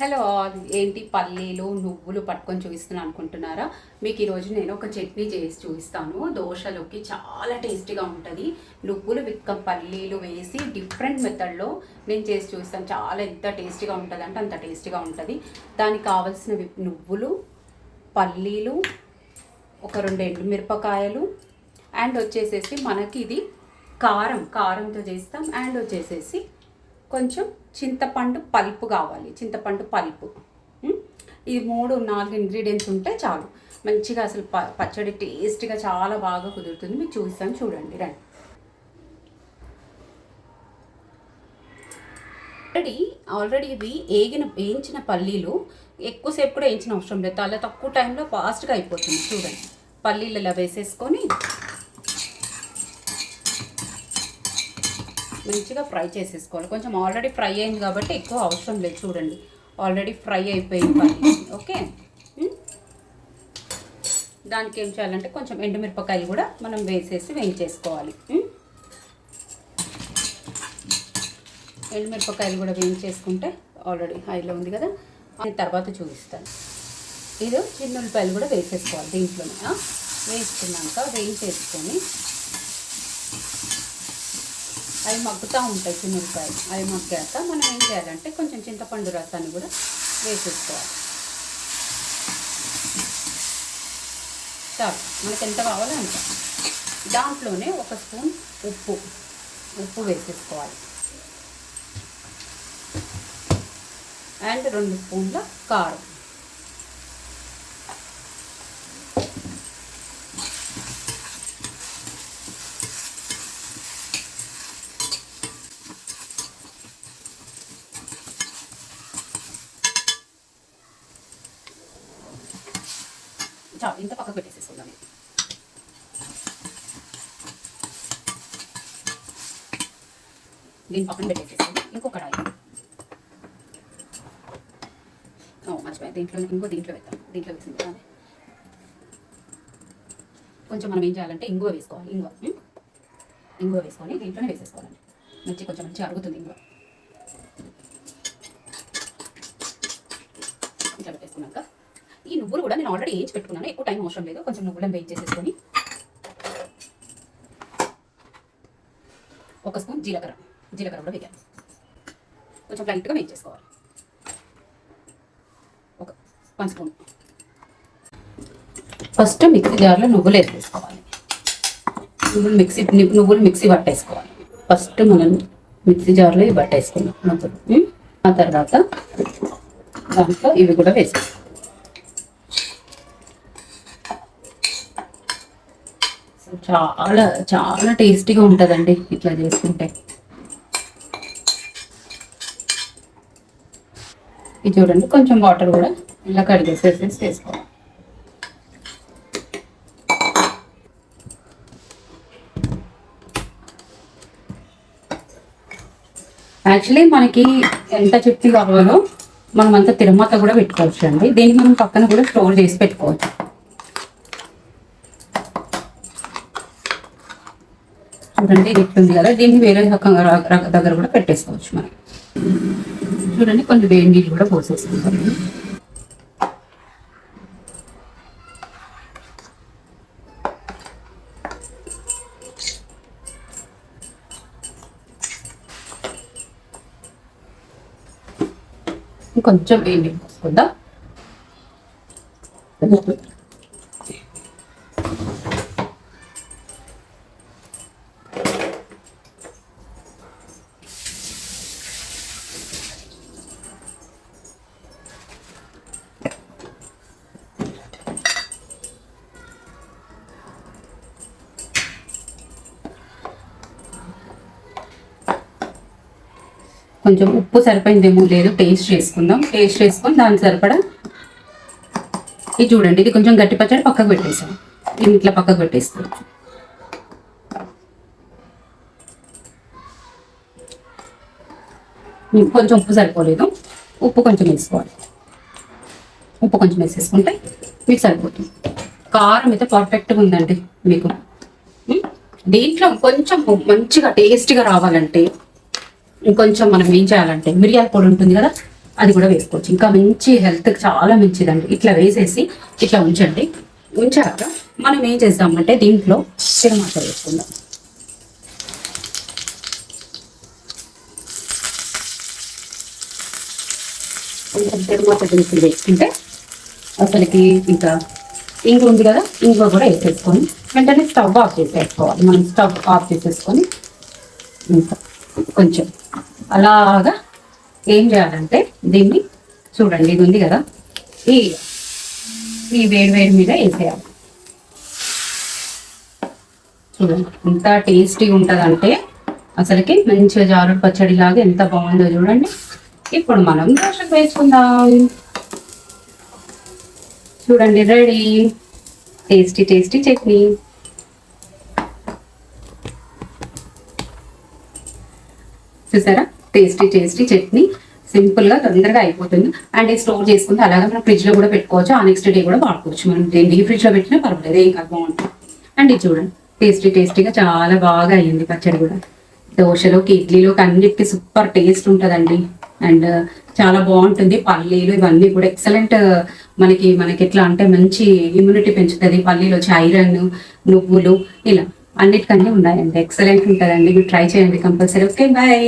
Hello ఏంటి పల్లీలు నువ్వులు పట్టుకొని చూపిస్తున్నాను అనుకుంటున్నారా? మీకు ఈరోజు నేను ఒక చట్నీ చేసి చూపిస్తాను. దోశలోకి చాలా టేస్టీగా ఉంటుంది. నువ్వులు విక్క పల్లీలు వేసి డిఫరెంట్ మెథడ్లో నేను చేసి చూస్తాను చాలా ఎంత టేస్టీగా ఉంటుంది అంటే అంత టేస్టీగా ఉంటుంది. దానికి కావాల్సినవి నువ్వులు పల్లీలు ఒక రెండు ఎండుమిరపకాయలు అండ్ వచ్చేసేసి మనకి ఇది కారం కారంతో చేస్తాం. అండ్ వచ్చేసేసి కొంచెం చింతపండు పల్పు కావాలి. చింతపండు పల్పు. ఇది ఈ మూడు నాలుగు ఇంగ్రీడియంట్స్ ఉంటే చాలు. మంచిగా అసలు ప పచ్చడి టేస్ట్గా చాలా బాగా కుదురుతుంది. మీకు చూపిస్తాను చూడండి. రండి. ఆల్రెడీ ఆల్రెడీ ఇవి ఏగిన వేయించిన పల్లీలు ఎక్కువసేపు కూడా వేయించిన అవసరం లేదు. చాలా తక్కువ టైంలో ఫాస్ట్గా అయిపోతుంది. చూడండి. పల్లీలు ఇలా వేసేసుకొని మంచిగా ఫ్రై చేసేసుకోవాలి. కొంచెం ఆల్రెడీ ఫ్రై అయింది కాబట్టి ఎక్కువ అవసరం లేదు చూడండి. ఆల్రెడీ ఫ్రై అయిపోయింది ఓకే? దానికి ఏం చేయాలంటే కొంచెం ఎండుమిరపకాయలు కూడా మనం వేసేసి వేయించేసుకోవాలి. ఎండుమిరపకాయలు కూడా వేయించేసుకుంటే ఆల్రెడీ హైలో ఉంది కదా. నేను తర్వాత చూపిస్తాను. ఇది చిన్న ఉల్లిపాయలు కూడా వేసేసుకోవాలి దీంట్లోనే. వేసుకున్నాక వేయించేసుకొని అవి మగ్గుతూ ఉంటాయి చిన్న అవి మగ్గాక మనం ఏం చేయాలంటే కొంచెం చింతపండు రసాన్ని కూడా వేసేసుకోవాలి. చాలు. మనకి ఎంత కావాలో అంత. దాంట్లోనే ఒక స్పూన్ ఉప్పు. ఉప్పు వేసేసుకోవాలి. అండ్ రెండు స్పూన్ల కారం. చాలు ఇంత పక్కకు పెట్టేసేసుకుందాం ఇది. దీని పక్కన పెట్టేసేసుకుందాం ఇంకొక కడాయి ఓ మర్చిపోయి దీంట్లో ఇంకో దీంట్లో వేద్దాం దీంట్లో వేసింది కదా కొంచెం మనం ఏం చేయాలంటే ఇంగువ వేసుకోవాలి ఇంగువ ఇంగువ వేసుకొని దీంట్లోనే వేసేసుకోవాలండి మంచి కొంచెం మంచి అరుగుతుంది ఇంగువ ఇట్లా పెట్టేసుకున్నాక ఈ నువ్వులు కూడా నేను ఆల్రెడీ వేయించి పెట్టుకున్నాను. ఎక్కువ టైం అవసరం లేదు. కొంచెం నువ్వులను వేయించేసేసుకొని ఒక స్పూన్ జీలకర్ర. జీలకర్ర కూడా వేయాలి కొంచెం లైట్గా వేయించేసుకోవాలి ఒక వన్ స్పూన్ ఫస్ట్ మిక్సీ జార్లో నువ్వులు వేసేసుకోవాలి. నువ్వులు మిక్సీ నువ్వులు మిక్సీ పట్టేసుకోవాలి. ఫస్ట్ మనం మిక్సీ జార్లో ఇవి పట్టేసుకున్నాం నువ్వులు ఆ తర్వాత దాంట్లో ఇవి కూడా వేసుకోవాలి చాలా చాలా టేస్టీగా ఉంటుందండి ఇట్లా చేసుకుంటే. ఇది చూడండి కొంచెం వాటర్ కూడా ఇలా కడిగేసేసేసి వేసుకోవాలి. యాక్చువల్లీ మనకి ఎంత చెప్పి కావాలో మనం అంత తిరుమత కూడా పెట్టుకోవచ్చు అండి దీన్ని మనం పక్కన కూడా స్టోర్ చేసి పెట్టుకోవచ్చు. చూడండి ఇది కదా దీన్ని వేరే రకంగా దగ్గర కూడా పెట్టేసుకోవచ్చు మనం. చూడండి కొంచెం వేడి నీళ్ళు కూడా పోసేసుకుంటాం కొంచెం వేడి నీళ్ళు పోసుకుందాం. కొంచెం ఉప్పు సరిపోయిందేమో లేదు. టేస్ట్ చేసుకుందాం. టేస్ట్ చేసుకొని దానికి సరిపడా ఇది చూడండి ఇది కొంచెం గట్టి పచ్చడి పక్కకు పెట్టేసాం. దీన్ని ఇట్లా పక్కకు పెట్టేసుకోవచ్చు. మీకు కొంచెం ఉప్పు సరిపోలేదు. ఉప్పు కొంచెం వేసుకోవాలి. ఉప్పు కొంచెం వేసేసుకుంటే మీకు సరిపోతుంది. కారం అయితే పర్ఫెక్ట్గా ఉందండి మీకు. దీంట్లో కొంచెం మంచిగా టేస్ట్గా రావాలంటే ఇంకొంచెం మనం ఏం చేయాలంటే మిరియాల పొడి ఉంటుంది కదా అది కూడా వేసుకోవచ్చు. ఇంకా మంచి హెల్త్కి చాలా మంచిదండి. ఇట్లా వేసేసి ఇట్లా ఉంచండి. ఉంచాక మనం ఏం చేద్దామంటే దీంట్లో తిరమాత వేసుకుందాం. కొంచెం దినుసులు వేసుకుంటే అసలుకి ఇంకా ఇంగు ఉంది కదా ఇంగు కూడా వేసేసుకొని వెంటనే స్టవ్ ఆఫ్ చేసేసుకోవాలి. మనం స్టవ్ ఆఫ్ చేసేసుకొని ఇంకా కొంచెం అలాగా ఏం చేయాలంటే దీన్ని చూడండి ఇది ఉంది కదా. ఈ ఈ వేడి వేడి మీద వేసేయాలి. చూడండి ఎంత టేస్టీగా ఉంటుందంటే అసలుకి మంచిగా జారుడు పచ్చడి లాగా ఎంత బాగుందో చూడండి. ఇప్పుడు మనం దోశకు వేసుకుందాం. చూడండి రెడీ. Tasty tasty chutney. చూసారా? Tasty tasty chutney. సింపుల్గా తొందరగా అయిపోతుంది. అండ్ ఇది స్టోర్ చేసుకుంటే అలాగే మనం ఫ్రిడ్జ్లో కూడా పెట్టుకోవచ్చు. ఆ నెక్స్ట్ డే కూడా వాడుకోవచ్చు. మనం దీన్ని డీ పెట్టినా పర్వాలేదు. ఏం కాదు బాగుంటుంది. అండ్ ఇది చూడండి. టేస్టీ టేస్టీగా చాలా బాగా అయ్యింది పచ్చడి కూడా. దోశలోకి ఇడ్లీలోకి అన్నిటికీ సూపర్ టేస్ట్ ఉంటుందండి. అండ్ చాలా బాగుంటుంది. పల్లీలు ఇవన్నీ కూడా ఎక్సలెంట్ uh, మనకి మనకి ఎట్లా అంటే మంచి ఇమ్యూనిటీ పెంచుతుంది. పల్లీలు వచ్చి ఐరన్ నువ్వులు ఇలా. అన్నిటికన్నీ ఉన్నాయండి. ఎక్సలెంట్ ఉంటుందండి. మీరు ట్రై చేయండి కంపల్సరీ ఓకే బాయ్